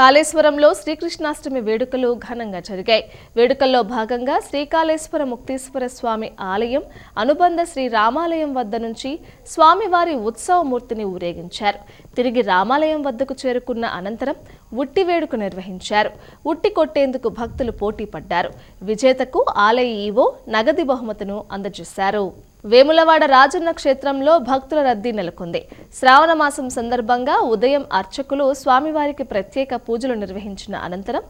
కాళేశ్వరంలో శ్రీకృష్ణాష్టమి వేడుకలు ఘనంగా జరిగాయి. వేడుకల్లో భాగంగా శ్రీకాళేశ్వర ముక్తీశ్వర స్వామి ఆలయం అనుబంధ శ్రీ రామాలయం వద్ద నుంచి స్వామివారి ఉత్సవమూర్తిని ఊరేగించారు. తిరిగి రామాలయం వద్దకు చేరుకున్న అనంతరం ఉట్టి వేడుక నిర్వహించారు. ఉట్టి కొట్టేందుకు భక్తులు పోటీ పడ్డారు. విజేతకు ఆలయ ఈవో నగది బహుమతును అందజేశారు. వేములవాడ రాజన్న క్షేత్రంలో భక్తుల రద్దీ నెలకొంది. శ్రావణ మాసం సందర్భంగా ఉదయం అర్చకులు స్వామివారికి ప్రత్యేక పూజలు నిర్వహించిన అనంతరం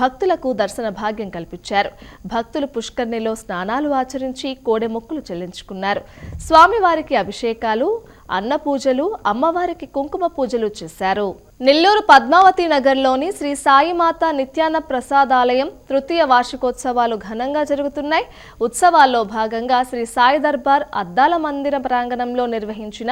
భక్తులకు దర్శన భాగ్యం కల్పించారు. భక్తులు పుష్కర్ణిలో స్నానాలు ఆచరించి కోడె మొక్కులు చెల్లించుకున్నారు. స్వామివారికి అభిషేకాలు అన్న పూజలు అమ్మవారికి కుంకుమ పూజలు చేశారు. నెల్లూరు పద్మావతి నగర్లోని శ్రీ సాయిమాత నిత్యాన ప్రసాదాలయం తృతీయ వార్షికోత్సవాలు ఘనంగా జరుగుతున్నాయి. ఉత్సవాల్లో భాగంగా శ్రీ సాయి దర్బార్ అద్దాల మందిర ప్రాంగణంలో నిర్వహించిన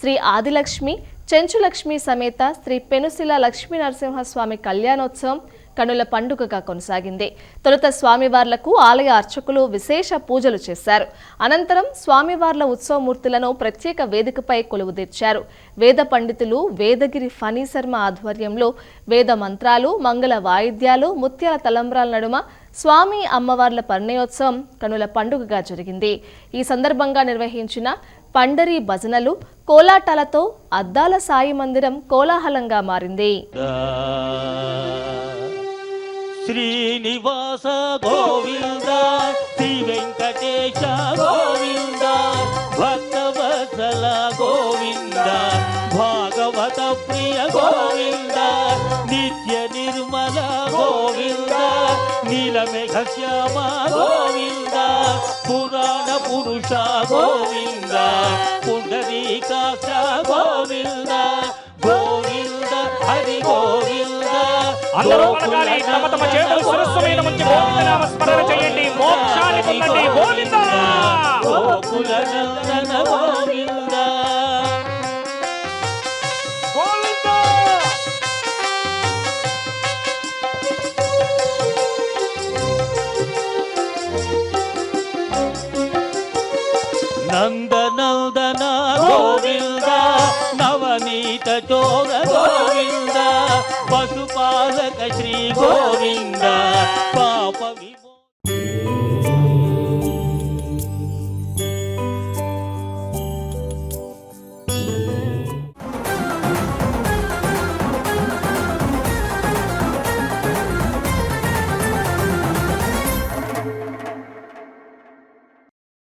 శ్రీ ఆదిలక్ష్మి చెంచులక్ష్మి సమేత శ్రీ పెనుశిల లక్ష్మీ నరసింహస్వామి కళ్యాణోత్సవం కనుల పండుగగా కొనసాగింది. తొలుత స్వామివార్లకు ఆలయ అర్చకులు విశేష పూజలు చేశారు. అనంతరం స్వామివార్ల ఉత్సవమూర్తులను ప్రత్యేక వేదికపై కొలువుదీర్చారు వేద పండితులు వేదగిరి ఫణీ శర్మ ఆధ్వర్యంలో వేద మంత్రాలు మంగళ వాయిద్యాలు ముత్యాల తలంబ్రాల నడుమ స్వామి అమ్మవార్ల పరిణయోత్సవం కనుల పండుగగా జరిగింది. ఈ సందర్భంగా నిర్వహించిన పండరి భజనలు కోలాటాలతో అద్దాల సాయి మందిరం కోలాహలంగా మారింది. శ్రీనివాస గోవింద శ్రీ వెంకటేశ గోవింద భక్తవత్సల గోవింద భాగవత ప్రియ గోవింద నిత్య నిర్మల గోవింద నీలమేఘ శ్యామ గోవింద. పురాణ పురుష గోవింద పుండరీకాక్ష గోవింద గోవింద హరి గోవింద. అందరూ పలకాలి తమ తమ చేతులు శిరస్సు మీద ఉంచి గోవిందనామ స్మరణ చేయండి. మోక్షాన్ని పొందండి. గోవింద. గోకుల నందన నందనందన గోవింద నవనీత చోర గోవింద పశుపాలక శ్రీ గోవింద పాప